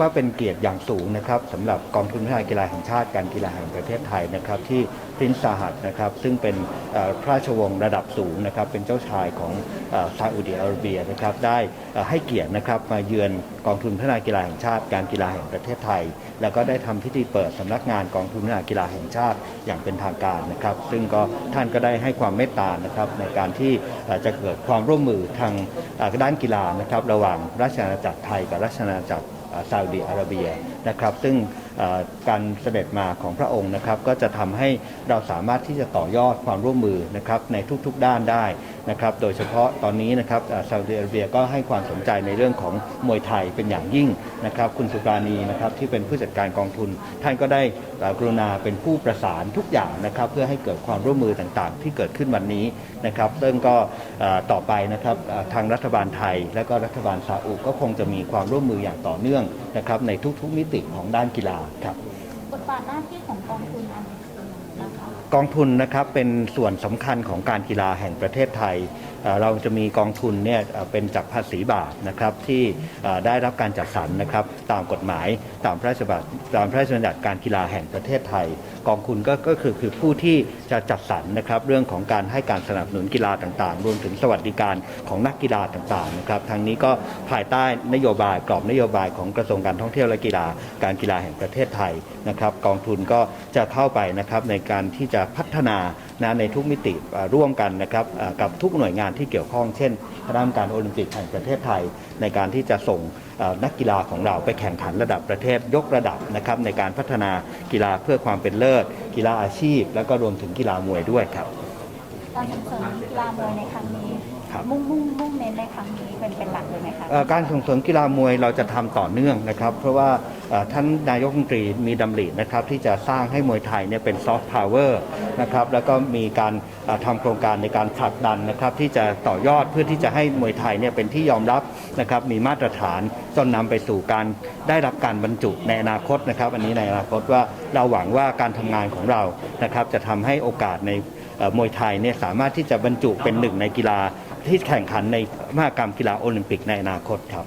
ว่าเป็นเกียรติอย่างสูงนะครับสำหรับกองทุนพัฒนากีฬาแห่งชาติการกีฬาแห่งประเทศไทยนะครับที่พรินซ์ซาฮัดนะครับซึ่งเป็นพระราชวงศ์ระดับสูงนะครับเป็นเจ้าชายของซาอุดิอาระเบียนะครับได้ให้เกียรตินะครับมาเยือนกองทุนพัฒนากีฬาแห่งชาติการกีฬาแห่งประเทศไทย แล้วก็ได้ทำพิธีเปิดสำนักงานกองทุนพัฒนากีฬาแห่งชาติอย่างเป็นทางการนะครับซึ่งก็ท่านก็ได้ให้ความเมตตานะครับในการที่จะเกิดความร่วมมือทางด้านกีฬานะครับระหว่างราชอาณาจักรไทยกับราชอาณาจักร ซาอุดีอาระเบียนะครับ ซึ่งการเสด็จมาของพระองค์นะครับ ก็จะทำให้เราสามารถที่จะต่อยอดความร่วมมือนะครับในทุกๆด้านได้ นะครับโดยเฉพาะตอนนี้นะครับซาอุดีอาระเบียก็ให้ความสนใจในเรื่องของมวยไทยเป็นอย่างยิ่งนะครับคุณสุปราณีนะครับที่เป็นผู้จัดการกองทุน ท่านก็ได้กรุณาเป็นผู้ประสานทุกอย่างนะครับเพื่อให้เกิดความร่วมมือต่างๆ ที่เกิดขึ้นวันนี้นะครับซึ่งก็ต่อไปนะครับทางรัฐบาลไทย และก็รัฐบาลซาอุก็คงจะมีความร่วมมืออย่างต่อเนื่องนะครับในทุกๆมิติของด้านกีฬาครับบทบาทหน้าที่ของกองทุนอัน กองทุนนะครับเป็นส่วนสำคัญของการกีฬาแห่งประเทศไทย เราจะมีกองทุนเนี่ยเป็นจากภาษีบาทนะครับที่ได้รับการจัดสรรนะครับตามกฎหมายตามพระราชบัญญัติตามพระราชบัญญัติการกีฬาแห่งประเทศไทย กองทุนก็ก็คือคือผู้ที่จะจัดสรรนะครับเรื่องของการให้การสนับสนุนกีฬาต่างๆ รวมถึงสวัสดิการของนักกีฬาต่างๆนะครับทางนี้ก็ภายใต้นโยบายกรอบนโยบายของกระทรวงการท่องเที่ยวและกีฬาการกีฬาแห่งประเทศไทยนะครับกองทุนก็จะเข้าไปนะครับในการที่จะพัฒนานะในทุกมิติร่วมกันนะครับกับทุกหน่วยงานที่เกี่ยวข้องเช่นคณะกรรมการโอลิมปิกแห่งประเทศไทย ในการที่จะส่งนักกีฬาของเราไปแข่งขันระดับประเทศยกระดับนะครับในการพัฒนากีฬาเพื่อความเป็นเลิศ กีฬาอาชีพ และก็รวมถึงกีฬามวยด้วยครับ การส่งเสริมกีฬามวยในครั้งนี้ ครับ มุ่งมุ่งมุ่งเน้นในครั้งนี้เป็นเป็นหลักเลยไหมคะ เอ่อการส่งเสริมกีฬามวยเราจะทำต่อเนื่องนะครับ เพราะว่าเอ่อท่านนายกรัฐมนตรีมีดำรินะครับ ที่จะสร้างให้มวยไทยเนี่ยเป็นซอฟต์พาวเวอร์นะครับแล้วก็มีการเอ่อทำโครงการในการผลักดันนะครับ ที่จะต่อยอดเพื่อที่จะให้มวยไทยเนี่ยเป็นที่ยอมรับนะครับ มีมาตรฐานจนนำไปสู่การได้รับการบรรจุในอนาคตนะครับ อันนี้ในอนาคตว่าเราหวังว่าการทำงานของเรานะครับ จะทำให้โอกาสในเอ่อ มวยไทยเนี่ยสามารถที่จะบรรจุเป็นหนึ่งในกีฬาที่แข่งขันในมหกรรมกีฬาโอลิมปิกในอนาคตครับ